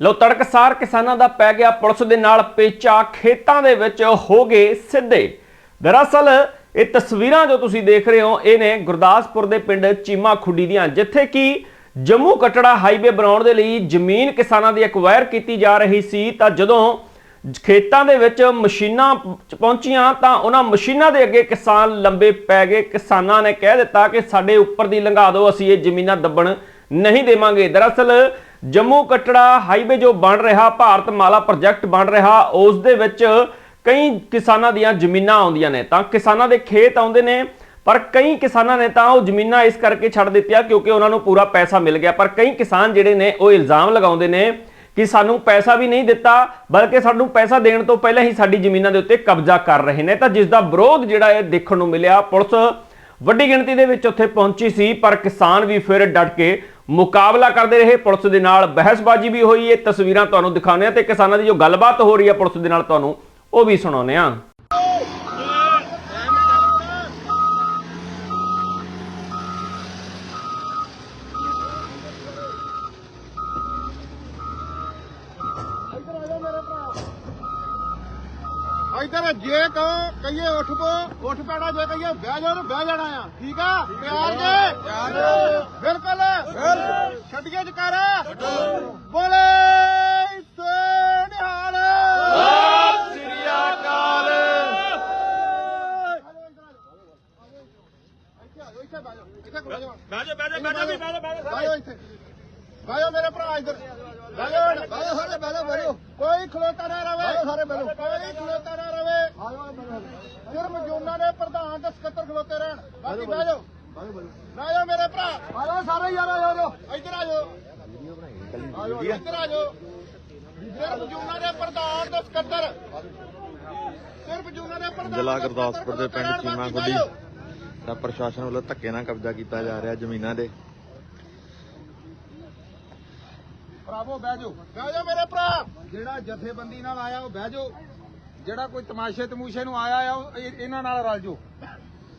ਲੋ ਤੜਕਸਾਰ ਕਿਸਾਨਾਂ ਦਾ ਪੈ ਗਿਆ ਪੁਲਿਸ ਦੇ ਨਾਲ ਪੇਚਾ। ਖੇਤਾਂ ਦੇ ਵਿੱਚ ਹੋ ਗਏ ਸਿੱਧੇ। ਦਰਅਸਲ, ਇਹ ਤਸਵੀਰਾਂ ਜੋ ਤੁਸੀਂ ਦੇਖ ਰਹੇ ਹੋ, ਇਹ ਨੇ ਗੁਰਦਾਸਪੁਰ ਦੇ ਪਿੰਡ ਚੀਮਾ ਖੁੱਡੀ ਦੀਆਂ, ਜਿੱਥੇ ਕਿ ਜੰਮੂ ਕਟੜਾ ਹਾਈਵੇ ਬਣਾਉਣ ਦੇ ਲਈ ਜ਼ਮੀਨ ਕਿਸਾਨਾਂ ਦੀ ਐਕਵਾਇਰ ਕੀਤੀ ਜਾ ਰਹੀ ਸੀ। ਤਾਂ ਜਦੋਂ ਖੇਤਾਂ ਦੇ ਵਿੱਚ ਮਸ਼ੀਨਾਂ ਪਹੁੰਚੀਆਂ, ਤਾਂ ਉਹਨਾਂ ਮਸ਼ੀਨਾਂ ਦੇ ਅੱਗੇ ਕਿਸਾਨ ਲੰਬੇ ਪੈ ਗਏ। ਕਿਸਾਨਾਂ ਨੇ ਕਹਿ ਦਿੱਤਾ ਕਿ ਸਾਡੇ ਉੱਪਰ ਦੀ ਲੰਘਾ ਦਿਓ, ਅਸੀਂ ਇਹ ਜ਼ਮੀਨਾਂ ਦੱਬਣ ਨਹੀਂ ਦੇਵਾਂਗੇ। ਦਰਅਸਲ ਜੰਮੂ ਕਟੜਾ ਹਾਈਵੇ ਜੋ ਬਣ ਰਿਹਾ, ਭਾਰਤ ਮਾਲਾ ਪ੍ਰੋਜੈਕਟ ਬਣ ਰਿਹਾ, ਉਸ ਦੇ ਵਿੱਚ ਕਈ ਕਿਸਾਨਾਂ ਦੀਆਂ ਜ਼ਮੀਨਾਂ ਆਉਂਦੀਆਂ ਨੇ। ਤਾਂ ਕਿਸਾਨਾਂ ਦੇ ਖੇਤ ਆਉਂਦੇ ਨੇ, ਪਰ ਕਈ ਕਿਸਾਨਾਂ ਨੇ ਤਾਂ ਉਹ ਜ਼ਮੀਨਾਂ ਇਸ ਕਰਕੇ ਛੱਡ ਦਿੱਤੀਆਂ ਕਿਉਂਕਿ ਉਹਨਾਂ ਨੂੰ ਪੂਰਾ ਪੈਸਾ ਮਿਲ ਗਿਆ। ਪਰ ਕਈ ਕਿਸਾਨ ਜਿਹੜੇ ਨੇ, ਉਹ ਇਲਜ਼ਾਮ ਲਗਾਉਂਦੇ ਨੇ ਕਿ ਸਾਨੂੰ ਪੈਸਾ ਵੀ ਨਹੀਂ ਦਿੱਤਾ, ਬਲਕਿ ਸਾਨੂੰ ਪੈਸਾ ਦੇਣ ਤੋਂ ਪਹਿਲਾਂ ਹੀ ਸਾਡੀ ਜ਼ਮੀਨਾਂ ਦੇ ਉੱਤੇ ਕਬਜ਼ਾ ਕਰ ਰਹੇ ਨੇ। ਤਾਂ ਜਿਸ ਦਾ ਵਿਰੋਧ ਜਿਹੜਾ ਇਹ ਦੇਖਣ ਨੂੰ ਮਿਲਿਆ, ਪੁਲਿਸ ਵੱਡੀ ਗਿਣਤੀ ਦੇ ਵਿੱਚ ਉੱਥੇ ਪਹੁੰਚੀ ਸੀ, ਪਰ ਕਿਸਾਨ ਵੀ ਫਿਰ ਡਟ ਕੇ ਮੁਕਾਬਲਾ ਕਰਦੇ ਰਹੇ। ਪੁਲਿਸ ਦੇ ਨਾਲ ਬਹਿਸਬਾਜ਼ੀ ਵੀ ਹੋਈ ਇਹ ਤਸਵੀਰਾਂ ਤੁਹਾਨੂੰ ਦਿਖਾਉਂਦੇ ਆ ਤੇ ਕਿਸਾਨਾਂ ਦੀ ਜੋ ਗੱਲਬਾਤ ਹੋ ਰਹੀ ਹੈ ਪੁਲਿਸ ਦੇ ਨਾਲ ਤੁਹਾਨੂੰ ਉਹ ਵੀ ਸੁਣਾਉਂਦੇ ਆ ਇਧਰ ਜੇ ਕਹੋ ਕਹੀਏ ਉੱਠ ਪੋ ਉੱਠ ਪੈਣਾ ਜੇ ਕਹੀਏ ਬਹਿ ਜਾਓ ਤੇ ਬਹਿ ਜਾਣਾ ਆ। ਠੀਕ ਆ? ਪਿਆਰ ਜੇ? ਪਿਆਰ ਬਿਲਕੁਲ। ਛੱਡੀਏ ਜਕਾਰਾ। ਬੋਲੇ ਸ੍ਰੀ ਅਕਾਲ। ਇੱਥੇ ਆ ਜਾਓ ਇੱਥੇ। ਬਹਿ ਜਾਓ ਇੱਥੇ ਖਲੋ ਜਾਓ ਬਹਿ ਜਾ ਬਹਿ ਜਾ ਬਹਿ ਜਾ ਵੀ ਬਹਿ ਜਾ ਬਹਿ ਜਾ ਬਹਿ ਜਾਓ ਇੱਥੇ ਬਹਿ ਜਾਓ ਮੇਰੇ ਭਰਾ ਇੱਧਰ। ਬਹਿ ਜਾਓ ਸਾਰੇ ਬਹਿ ਜਾਓ ਕੋਈ ਖਲੋਤਾ ਨਾ ਰਵੇ। ਸਾਰੇ ਬਹਿ ਜਾਓ ਕੋਈ ਖਲੋਤਾ ਨਾ ਰਵੇ। ਸਿਰਫ ਜੋਨਾਂ ਦੇ ਪ੍ਰਧਾਨ ਤੇ ਸਕੱਤਰ ਖਲੋਤੇ ਰਹਿਣ। ਬਾਕੀ ਬਹਿ ਜਾਓ ਮੇਰੇ ਭਰਾ। ਜਾਓ ਸਾਰੇ ਯਾਰ ਆ ਜਾਓ ਇੱਧਰ ਆ ਜਾਓ। ਆ ਜਾਓ ਇੱਧਰ ਆ ਜਾਓ। ਸਿਰਫ ਜੋਨਾਂ ਦੇ ਪ੍ਰਧਾਨ ਤੇ ਸਕੱਤਰ। ਸਿਰਫ ਜੋਨਾਂ ਦੇ ਪ੍ਰਧਾਨ ਜ਼ਿਲ੍ਹਾ ਗੁਰਦਾਸਪੁਰ ਦੇ ਪਿੰਡ ਚੀਮਾ ਜਾਓ। ਦਾ ਪ੍ਰਸ਼ਾਸਨ ਵੱਲੋਂ ਧੱਕੇ ਨਾਲ ਕਬਜ਼ਾ ਕੀਤਾ ਜਾ ਰਿਹਾ ਜ਼ਮੀਨਾਂ ਦੇ। ਭਰਾਵੋ ਬਹਿ ਜਾਓ। ਬਹਿ ਜਾਓ ਮੇਰੇ ਭਰਾ। ਜਿਹੜਾ ਜਥੇਬੰਦੀ ਨਾਲ ਆਇਆ ਉਹ ਬਹਿ ਜਾਓ। ਜਿਹੜਾ ਕੋਈ ਤਮਾਸ਼ੇ ਤਮੂਸ਼ੇ ਨੂੰ ਆਇਆ ਆ ਇਹਨਾਂ ਨਾਲ ਰਲ ਜਾਓ।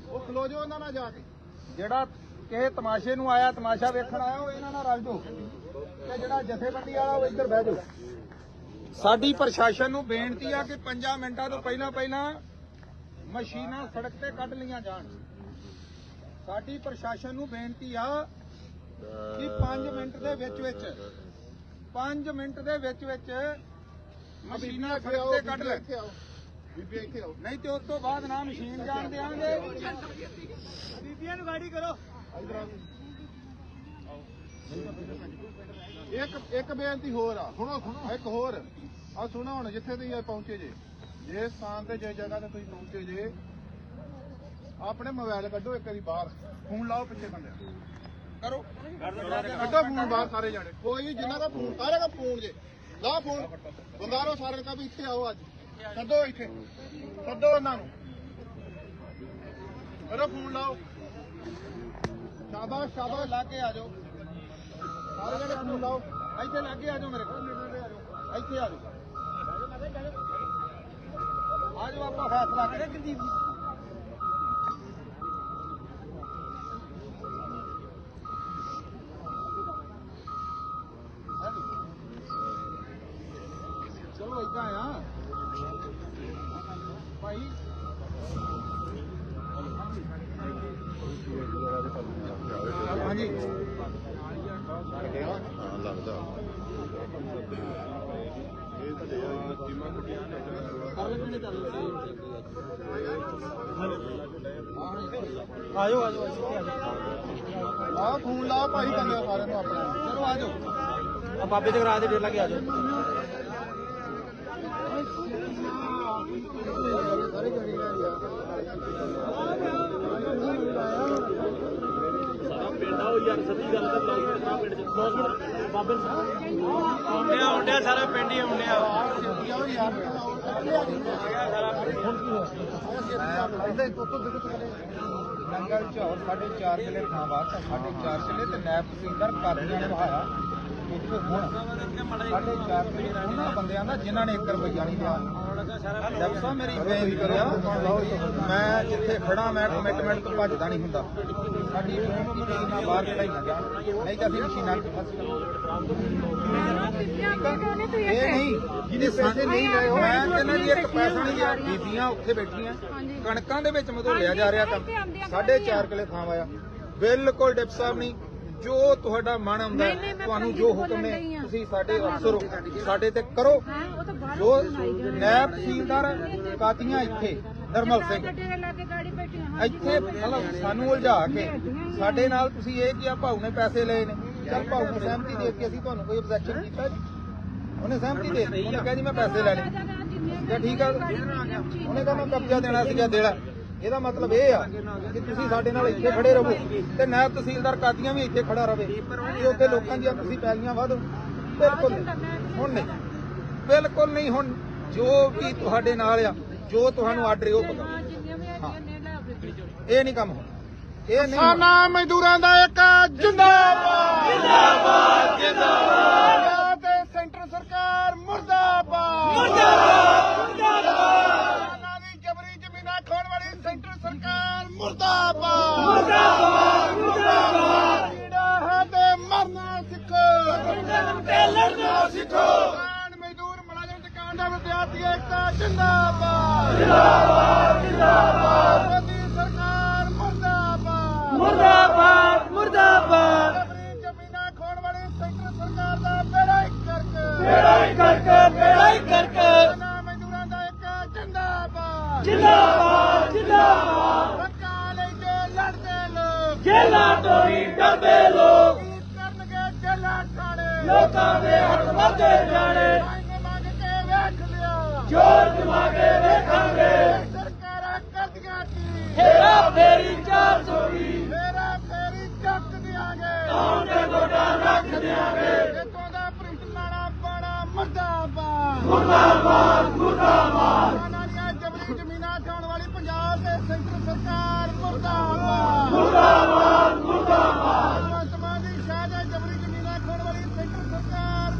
ਉਹ ਖਲੋ ਜਾਓ ਉਹਨਾਂ ਨਾਲ ਜਾ ਕੇ। ਜਿਹੜਾ ਕਿਸੇ ਤਮਾਸ਼ੇ ਨੂੰ ਆਇਆ ਤਮਾਸ਼ਾ ਵੇਖਣ ਆਇਆ ਉਹ ਇਹਨਾਂ ਨਾਲ ਰਲ ਜਾਓ। ਤੇ ਜਿਹੜਾ ਜਥੇਬੰਦੀ ਵਾਲਾ ਉਹ ਇੱਧਰ ਬਹਿ ਜਾਓ। ਸਾਡੀ ਪ੍ਰਸ਼ਾਸਨ ਨੂੰ ਬੇਨਤੀ ਆ ਕਿ 5 ਮਿੰਟਾਂ ਤੋਂ ਪਹਿਲਾਂ ਪਹਿਲਾਂ ਮਸ਼ੀਨਾਂ ਸੜਕ ਤੇ ਕੱਢ ਲਈਆਂ ਜਾਣ। ਸਾਡੀ ਪ੍ਰਸ਼ਾਸਨ ਨੂੰ ਬੇਨਤੀ ਆ ਕਿ 5 ਮਿੰਟ ਦੇ ਵਿੱਚ ਵਿੱਚ 5 ਮਿੰਟ ਦੇ ਵਿੱਚ ਵਿੱਚ ਮਸ਼ੀਨਾਂ ਸੜਕ ਤੇ ਕੱਢ ਲੈ। ਬੀਬੀ ਇੱਥੇ ਆਓ। ਨਹੀਂ ਤੇ ਉਸ ਤੋਂ ਬਾਅਦ ਨਾ ਮਸ਼ੀਨ ਜਾਣ ਦੇਾਂਗੇ ਬੀਬੀਆਂ ਨੂੰ ਗਾੜੀ ਕਰੋ। ਇੱਕ ਇੱਕ ਬੇਨਤੀ ਹੋਰ ਆ। ਸੁਣੋ ਸੁਣੋ। ਇੱਕ ਹੋਰ। ਆ ਸੁਣੋ ਹੁਣ ਜਿੱਥੇ ਤੁਸੀਂ ਪਹੁੰਚੇ ਜੇ। ਜੇ ਸਥਾਨ ਤੇ ਜੇ ਜਗ੍ਹਾ ਤੇ ਤੁਸੀਂ ਪਹੁੰਚੇ ਜੇ ਆਪਣੇ ਮੋਬਾਈਲ ਕੱਢੋ ਇੱਕ ਵਾਰੀ ਬਾਹਰ। ਫੋਨ ਲਾਓ ਪਿੱਛੇ ਬੰਦੇ ਕਰੋ। ਕੱਢੋ ਫੋਨ ਬਾਹਰ ਸਾਰੇ ਜਾਣੇ। ਕੋਈ ਜਿੰਨਾ ਦਾ ਫੋਨ ਸਾਰੇ ਦਾ ਫੋਨ ਜੇ। ਲਾ ਫੋਨ। ਬੰਦਾਰੋ ਸਾਰੇ ਕਾ ਵੀ ਇੱਥੇ ਆਓ ਅੱਜ। ਸੱਦੋ ਇੱਥੇ। ਸੱਦੋ ਉਹਨਾਂ ਨੂੰ। ਕਰੋ ਫੋਨ ਲਾਓ। ਸ਼ਾਬਾਸ਼ ਸ਼ਾਬਾਸ਼। ਲਾ ਕੇ ਆ ਜਾਓ। ਸਾਰੇ ਜਣੇ ਫੋਨ ਲਾਓ। ਇੱਥੇ ਲੱਗੇ ਆ ਜਾਓ ਮੇਰੇ ਕੋਲ। ਇੱਥੇ ਆ ਜਾਓ। ਆ ਜਾਓ ਆਪਾਂ ਫੈਸਲਾ ਕਰੇ ਕੁਲਦੀਪ ਜੀ ਚਲੋ ਭਾਈ। ਹਾਂਜੀ। ਹਾਂ ਲੱਗਦਾ ਕਰ ਲੈ ਚੱਲ ਆਜੋ ਆਜੋ। ਆ ਫੋਨ ਲਾ ਭਾਈ ਬੰਦੇ ਸਾਰਿਆਂ ਨੂੰ ਆਪਣਾ। ਚਲੋ ਆ ਆ ਬਾਬੇ ਦੇ ਗਰਾਜ ਦੇ ਡੇਰ ਲੱਗੇ ਆਜੋ ਸਾਰੇ ਜਣੇ ਲੈ ਪਿੰਡ ਆਓ ਯਾਰ ਸੱਚੀ ਗੱਲ ਤਾਂ ਬਲੌਗ ਬਣਾ ਪਿੰਡ ਚ 10 ਮਿੰਟ ਬਾਬੇ ਆਉਂਦਿਆ ਆਉਂਦਿਆ ਸਾਰਾ ਪਿੰਡ ਹੀ ਆਉਂਦਿਆ ਯਾਰ ਯਾਰ ਇੱਥੇ ਉੱਤੋਂ ਦੇਖੋ ਤੁਸੀਂ ਨੰਗਲ ਝੌਰ ਸਾਡੇ 4 ਕਿਲੇ ਥਾਂ ਵਾਸਤਾ ਸਾਡੇ 4 ਕਿਲੇ ਤੇ ਨਾਇਬ ਤਹਿਸੀਲਦਾਰ ਕਾਦੀਆਂ ਨੇ ਵਹਾਇਆ ਸਾਡੇ ਚਾਰ ਰੁਪਏ ਉਹਨਾਂ ਬੰਦਿਆਂ ਦਾ ਜਿਨ੍ਹਾਂ ਨੇ 1 ਰੁਪਈਆ ਨਹੀਂ ਲਿਆ ਜਦ ਸਾਹਿਬ ਮੇਰੀ ਬੇਨਤੀ ਕਰਿਆ ਮੈਂ ਜਿੱਥੇ ਖੜਾ ਮੈਂ ਕਮਿਟਮੈਂਟ ਤੋਂ ਭੱਜਦਾ ਨਹੀਂ ਹੁੰਦਾ ਸਾਡੀ ਬੇਨਤੀ ਦੀ ਨਾ ਬਾਹਰ ਕਢਾਈਆਂ ਜਾਣ ਨਹੀਂ ਤਾਂ ਅਸੀਂ ਮਸ਼ੀਨਾਂ 'ਚ ਫਸ ਜਾਵਾਂਗੇ ਇਹ ਨਹੀਂ ਜਿਹਦੇ ਸਾਡੇ ਨਹੀਂ ਗਏ ਹੋ ਮੈਂ ਕਹਿੰਦਾ ਜੀ ਇੱਕ ਪੈਸਾ ਨਹੀਂ ਗਿਆ ਬੀਬੀਆਂ ਉੱਥੇ ਬੈਠੀਆਂ ਕਣਕਾਂ ਦੇ ਵਿੱਚ ਮਧੋਲਿਆ ਜਾ ਰਿਹਾ ਕੰਮ। ਸਾਢੇ ਚਾਰ ਕਿਲੇ ਥਾਂ ਆਇਆ। ਬਿਲਕੁਲ ਡਿਪ ਸਾਹਿਬ ਨਹੀਂ ਜੋ ਤੁਹਾਡਾ ਮਨ ਆਉਂਦਾ ਹੈ, ਨਹੀਂ, ਮੈਂ ਤੁਹਾਨੂੰ ਜੋ ਹੁਕਮ ਡਈ ਆਂ। ਤੁਸੀਂ ਸਾਡੇ ਅਫਸਰ ਹੋ। ਸਾਡੇ ਤੇ ਕਰੋ। ਜੋ ਨੈਬ ਤਹਿਸੀਲਦਾਰ ਕਾਤੀਆਂ ਇੱਥੇ ਨਰਮਲ ਸਿੰਘ। ਇੱਥੇ ਮਤਲਬ ਸਾਨੂੰ ਉਲਝਾ ਕੇ ਸਾਡੇ ਨਾਲ ਤੁਸੀਂ ਇਹ ਕੀ ਆ ਭਾਊ ਨੇ ਪੈਸੇ ਲਏ ਨੇ। ਚਲ ਭਾਊ ਨੂੰ ਸਹਿਮਤੀ ਦੇ ਕੇ ਅਸੀਂ ਤੁਹਾਨੂੰ ਕੋਈ ਆਬਜੈਕਸ਼ਨ ਕੀਤਾ ਜੀ। ਉਹਨੇ ਸਹਿਮਤੀ ਦੇ ਦਿੱਤੀ ਉਹਨੇ ਕਿਹਾ ਜੀ ਮੈਂ ਪੈਸੇ ਲੈ ਲਏ। ਤੇ ਠੀਕ ਆ। ਉਹਨੇ ਕਹਾ ਮੈਂ ਕਬਜ਼ਾ ਦੇਣਾ ਸੀਗਾ ਦੇਣਾ। ਇਹਦਾ ਮਤਲਬ ਇਹ ਆ ਕਿ ਤੁਸੀਂ ਸਾਡੇ ਨਾਲ ਇੱਥੇ ਖੜੇ ਰਹੋ ਤੇ ਨਾਇਬ ਤਹਿਸੀਲਦਾਰ ਕਾਦੀਆਂ ਵੀ ਇੱਥੇ ਖੜਾ ਰਵੇ ਤੇ ਉੱਥੇ ਲੋਕਾਂ ਦੀਆਂ ਤੁਸੀਂ ਪੈਲੀਆਂ ਵਧੋ। ਬਿਲਕੁਲ ਹੁਣ ਨਹੀਂ। ਬਿਲਕੁਲ ਨਹੀਂ। ਹੁਣ ਜੋ ਵੀ ਤੁਹਾਡੇ ਨਾਲ ਆ ਜੋ ਤੁਹਾਨੂੰ ਆਰਡਰ ਉਹ ਪਤਾ ਇਹ ਨਹੀਂ ਕੰਮ ਹੋਣਾ। ਇਹ ਨਹੀਂ ਕਿਸਾਨਾਂ ਮਜ਼ਦੂਰਾਂ ਦਾ ਇੱਕ ਜਿੰਦਾਬਾਦ। ਜਿੰਦਾਬਾਦ ਜਿੰਦਾਬਾਦ। ਤੇ ਸੈਂਟਰ ਸਰਕਾਰ ਮੁਰਦਾਬਾਦ। ਮੁਰਦਾਬਾਦ ਮੁਰਦਾਬਾਦ ਦੀ ਜਬਰੀ ਜ਼ਮੀਨਾਂ ਖੋਣ ਵਾਲੀ ਸੈਂਟਰ ਸਰਕਾਰ ਮੁਰਦਾਬਾਦ ਮੁਰਦਾਬਾਦ। ਮੁਰਦਾਬਾਦ ਜਿਹੜਾ ਹੈ ਤੇ ਮਰਨਾ ਸਿੱਖੋ ਤੇ ਲੜਨਾ ਸਿੱਖੋ ਕਿਸਾਨ ਮਜ਼ਦੂਰ ਮੁਲਾਜ਼ਮ ਦੁਕਾਨਦਾਰ ਵਿਦਿਆਰਥੀ ਏਕਤਾ ਜਿੰਦਾਬਾਦ ਜਿੰਦਾਬਾਦ ਜਿੰਦਾਬਾਦ ਲੋਕਾਂ ਦੇ ਹੱਕ ਵਧੇ ਜਾਣੇ। ਮੰਗ ਮੰਗ ਕੇ ਵੇਖ ਲਿਆ ਜੋਰ ਜਮਾ ਕੇ ਵੇਖਾਂਗੇ। ਸਰਕਾਰਾਂ ਕਰਦੀਆਂ ਕੀ ਹੇਰਾ ਫੇਰੀ 420 ਹੇਰਾ ਫੇਰੀ ਚੱਕ ਦਿਆਂਗੇ ਕੌਣ ਦੇ ਗੋਡਾ ਰੱਖ ਦਿਆਂਗੇ? ਜਿੱਥੋਂ ਦਾ ਪ੍ਰਿੰਟ ਲਾਣਾ ਪਾਣਾ ਮਰਦਾਬਾਦ ਮੁਰਦਾਬਾਦ। ਮੁਰਦਾਬਾਦ ਦੀਆਂ ਜਬਰੀ ਜ਼ਮੀਨਾਂ ਖਾਣ ਵਾਲੀ ਪੰਜਾਬ ਤੇ ਸੈਂਟਰ ਸਰਕਾਰ ਮੁਰਦਾਬਾਦ। ਮੁਰਦਾਬਾਦ ਵਰਤਮਾਨ ਦੀ ਸ਼ਾਹ ਦੇ ਜਬਰੀ ਜ਼ਮੀਨਾਂ ਖਾਣ ਵਾਲੀ ਸੈਂਟਰ ਸਰਕਾਰ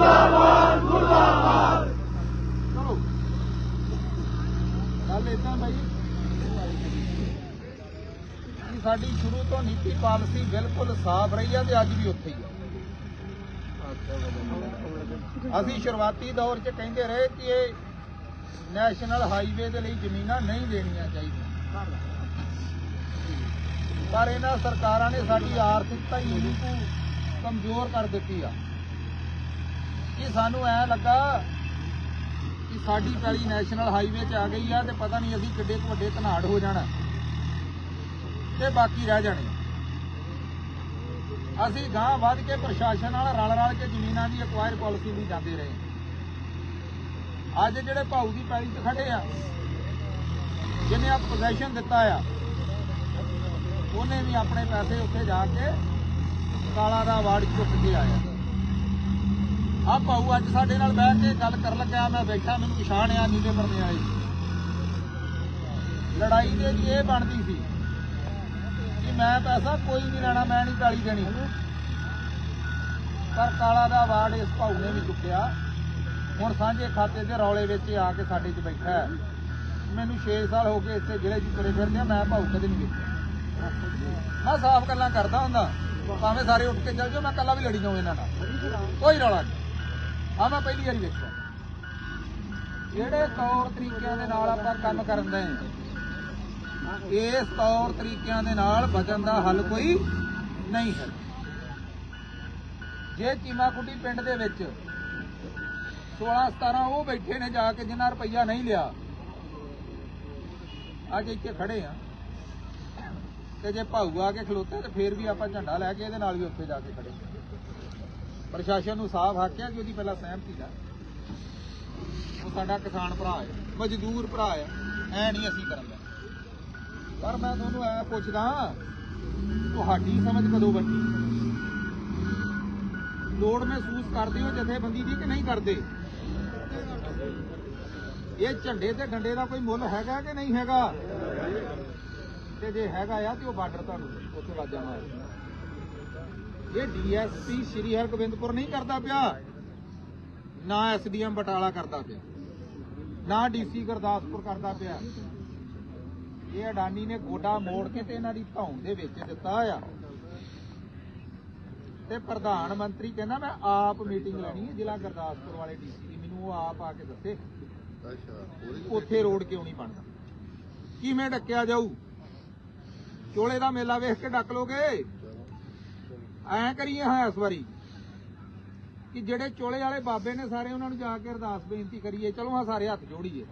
ਮੁਰਦਾਬਾਦ ਮੁਰਦਾਬਾਦ ਗੱਲ ਇਦਾਂ ਬਾਈ ਸਾਡੀ ਸ਼ੁਰੂ ਤੋਂ ਨੀਤੀ ਪਾਲਿਸੀ ਬਿਲਕੁਲ ਸਾਫ਼ ਰਹੀ ਆ ਤੇ ਅੱਜ ਵੀ ਉੱਥੇ ਹੀ ਆ। ਅਸੀਂ ਸ਼ੁਰੂਆਤੀ ਦੌਰ 'ਚ ਕਹਿੰਦੇ ਰਹੇ ਕਿ ਇਹ ਨੈਸ਼ਨਲ ਹਾਈਵੇ ਦੇ ਲਈ ਜ਼ਮੀਨਾਂ ਨਹੀਂ ਦੇਣੀਆਂ ਚਾਹੀਦੀਆਂ। ਪਰ ਇਹਨਾਂ ਸਰਕਾਰਾਂ ਨੇ ਸਾਡੀ ਆਰਥਿਕਤਾ ਹੀ ਇੰਨੀ ਕਮਜ਼ੋਰ ਕਰ ਦਿੱਤੀ ਆ। ਕਿ ਸਾਨੂੰ ਐ ਲੱਗਾ ਕਿ ਸਾਡੀ ਪੈਲੀ ਨੈਸ਼ਨਲ ਹਾਈਵੇ 'ਚ ਆ ਗਈ ਆ ਤੇ ਪਤਾ ਨਹੀਂ ਅਸੀਂ ਕਿੱਡੇ ਕੁ ਵੱਡੇ ਧਨਾੜ ਹੋ ਜਾਣਾ ਤੇ ਬਾਕੀ ਰਹਿ ਜਾਣੇ ਅਸੀਂ ਗਾਂ ਵੱਧ ਕੇ ਪ੍ਰਸ਼ਾਸਨ ਨਾਲ ਰਲ ਰਲ ਕੇ ਜ਼ਮੀਨਾਂ ਦੀ ਐਕਵਾਇਰ ਪਾਲਿਸੀ ਵੀ ਜਾਂਦੇ ਰਹੇ। ਅੱਜ ਜਿਹੜੇ ਭਾਊ ਦੀ ਪੈਲੀ 'ਚ ਖੜੇ ਆ, ਜਿਹਨੇ ਆ ਪੋਜੀਸ਼ਨ ਦਿੱਤਾ ਆ, ਉਹਨੇ ਵੀ ਆਪਣੇ ਪੈਸੇ ਉੱਥੇ ਜਾ ਕੇ ਕਾਲਾ ਦਾ ਅਵਾਰਡ ਚੁੱਕ ਕੇ ਆਇਆ। ਆ ਭਾਊ ਅੱਜ ਸਾਡੇ ਨਾਲ ਬੈਠ ਕੇ ਗੱਲ ਕਰਨ ਲੱਗਾ ਮੈਂ ਬੈਠਾ ਮੈਨੂੰ ਪਛਾਣ ਆ ਨੀਲੇ ਪਰਨੇ ਵਾਲੀ ਲੜਾਈ ਦੇ ਲਈ ਇਹ ਬਣਦੀ ਸੀ ਕਿ ਮੈਂ ਪੈਸਾ ਕੋਈ ਨਹੀਂ ਲੈਣਾ ਮੈਂ ਨਹੀਂ ਗਾਲੀ ਦੇਣੀ। ਪਰ ਕਾਲਾ ਦਾ ਵਾਰਡ ਇਸ ਭਾਊ ਨੇ ਵੀ ਚੁੱਕਿਆ। ਹੁਣ ਸਾਂਝੇ ਖਾਤੇ ਦੇ ਰੌਲੇ ਵਿੱਚ ਆ ਕੇ ਸਾਡੇ 'ਚ ਬੈਠਾ ਹੈ। ਮੈਨੂੰ 6 ਸਾਲ ਹੋ ਗਏ ਇੱਥੇ ਜ਼ਿਲ੍ਹੇ 'ਚ ਤੁਰੇ ਫਿਰਦੇ ਆ, ਮੈਂ ਭਾਊ ਕਦੇ ਨਹੀਂ ਵੇਖਿਆ। ਮੈਂ ਸਾਫ਼ ਗੱਲਾਂ ਕਰਦਾ ਹੁੰਦਾ ਭਾਵੇਂ ਸਾਰੇ ਉੱਠ ਕੇ ਚੱਲ ਜਾਓ ਮੈਂ ਕੱਲਾ ਵੀ ਲੜੀ ਜਾਉਂ ਇਹਨਾਂ ਨਾਲ। ਕੋਈ ਰੌਲਾ ਨਹੀਂ। ਆ ਮੈਂ ਪਹਿਲੀ ਵਾਰੀ ਵੇਖਿਆ ਜਿਹੜੇ ਤੌਰ ਤਰੀਕਿਆਂ ਦੇ ਨਾਲ ਆਪਾਂ ਕੰਮ ਕਰਨ ਦੇ ਇਸ ਤੌਰ ਤਰੀਕਿਆਂ ਦੇ ਨਾਲ ਬਚਨ ਦਾ ਹੱਲ ਕੋਈ ਨਹੀਂ ਹੈ। ਜੇ ਚੀਮਾਕੁੱਟੀ ਪਿੰਡ ਦੇ ਵਿੱਚ 16 17 ਉਹ ਬੈਠੇ ਨੇ ਜਾ ਕੇ ਜਿਨ੍ਹਾਂ ਰੁਪਈਆ ਨਹੀਂ ਲਿਆ, ਅੱਜ ਇੱਥੇ ਖੜੇ ਆ ਤੇ ਜੇ ਭਾਊ ਆ ਕੇ ਖਲੋਤੇ, ਤੇ ਫੇਰ ਵੀ ਆਪਾਂ ਝੰਡਾ ਲੈ ਕੇ ਇਹਦੇ ਨਾਲ ਵੀ ਉੱਥੇ ਜਾ ਕੇ ਖੜੇ ਪ੍ਰਸ਼ਾਸਨ ਨੂੰ ਸਾਫ਼ ਆਖਿਆ ਕਿ ਉਹਦੀ ਪਹਿਲਾਂ ਸਹਿਮਤੀ ਦਾ ਉਹ ਸਾਡਾ ਕਿਸਾਨ ਭਰਾ ਹੈ, ਮਜ਼ਦੂਰ ਭਰਾ ਹੈ, ਐ ਨਹੀਂ ਅਸੀਂ ਕਰਨ ਦਾ ਪਰ ਮੈਂ ਤੁਹਾਨੂੰ ਐ ਪੁੱਛਦਾ ਤੁਹਾਡੀ ਸਮਝ ਕਦੋਂ ਵੱਡੀ? ਲੋੜ ਮਹਿਸੂਸ ਕਰਦੇ ਹੋ ਜਥੇਬੰਦੀ ਦੀ ਕਿ ਨਹੀਂ ਕਰਦੇ? ਇਹ ਝੰਡੇ ਤੇ ਡੰਡੇ ਦਾ ਕੋਈ ਮੁੱਲ ਹੈਗਾ ਕਿ ਨਹੀਂ ਹੈਗਾ? ਤੇ ਜੇ ਹੈਗਾ ਆ ਤੇ ਉਹ ਬਾਰਡਰ ਤੁਹਾਨੂੰ ਉੱਥੇ ਵਾਜਾ ਮਾਰ ਇਹ ਡੀਐਸਪੀ ਸ਼੍ਰੀ ਹਰਗੋਬਿੰਦਪੁਰ ਨਹੀਂ ਕਰਦਾ ਪਿਆ। ਨਾ ਐਸਡੀਐਮ ਬਟਾਲਾ ਕਰਦਾ ਪਿਆ। ਨਾ ਡੀਸੀ ਗੁਰਦਾਸਪੁਰ ਕਰਦਾ ਪਿਆ। ਇਹ ਅਡਾਨੀ ਨੇ ਗੋਡਾ ਮੋੜ ਕੇ ਤੇ ਇਹਨਾਂ ਦੀ ਧੌਣ ਦੇ ਵਿੱਚ ਦਿੱਤਾ ਆ। ਤੇ ਪ੍ਰਧਾਨ ਮੰਤਰੀ ਕਹਿੰਦਾ ਮੈਂ ਆਪ ਮੀਟਿੰਗ ਲੈਣੀ ਹੈ ਜ਼ਿਲ੍ਹਾ ਗੁਰਦਾਸਪੁਰ ਵਾਲੇ ਡੀਸੀ ਦੀ। ਮੈਨੂੰ ਉਹ ਆਪ ਆ ਕੇ ਦੱਸੇ। ਉੱਥੇ ਰੋਡ ਕਿਉਂ ਨਹੀਂ ਬਣਦਾ? ਕਿਵੇਂ ਡੱਕਿਆ ਜਾਊ? ਚੋਲੇ ਦਾ ਮੇਲਾ ਵੇਖ ਕੇ ਡੱਕ ਲੋਗੇ? ਐਂ ਕਰੀਏ ਹਾਂ ਇਸ ਵਾਰੀ ਕਿ ਜਿਹੜੇ ਚੋਲੇ ਵਾਲੇ ਬਾਬੇ ਨੇ ਸਾਰੇ ਉਹਨਾਂ ਨੂੰ ਜਾ ਕੇ ਅਰਦਾਸ ਬੇਨਤੀ ਕਰੀਏ, ਚਲੋ ਹਾਂ ਸਾਰੇ ਹੱਥ ਜੋੜੀਏ।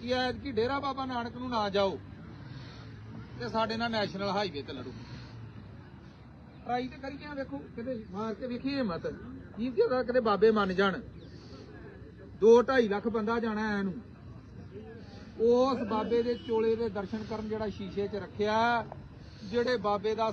ਕਿ ਐਤਕੀ ਡੇਰਾ ਬਾਬਾ ਨਾਨਕ ਨੂੰ ਨਾ ਜਾਓ ਤੇ ਸਾਡੇ ਨਾਲ ਨੈਸ਼ਨਲ ਹਾਈਵੇ ਤੇ ਲੜੋ। ਟਰਾਈ ਤੇ ਕਰੀਏ ਵੇਖੋ, ਕਿਤੇ ਮਾਰ ਕੇ ਵੇਖੀਏ ਹਿੰਮਤ। ਕੀ ਕਿਹਦਾ ਕਿਤੇ ਬਾਬੇ ਮੰਨ ਜਾਣ। 2 2.5 ਲੱਖ ਬੰਦਾ ਜਾਣਾ ਐ ਨੂੰ ਉਸ ਬਾਬੇ ਦੇ ਚੋਲੇ ਦੇ ਦਰਸ਼ਨ ਕਰਨ ਜਿਹੜਾ ਸ਼ੀਸ਼ੇ 'ਚ ਰੱਖਿਆ, ਜਿਹੜੇ ਬਾਬੇ ਦਾ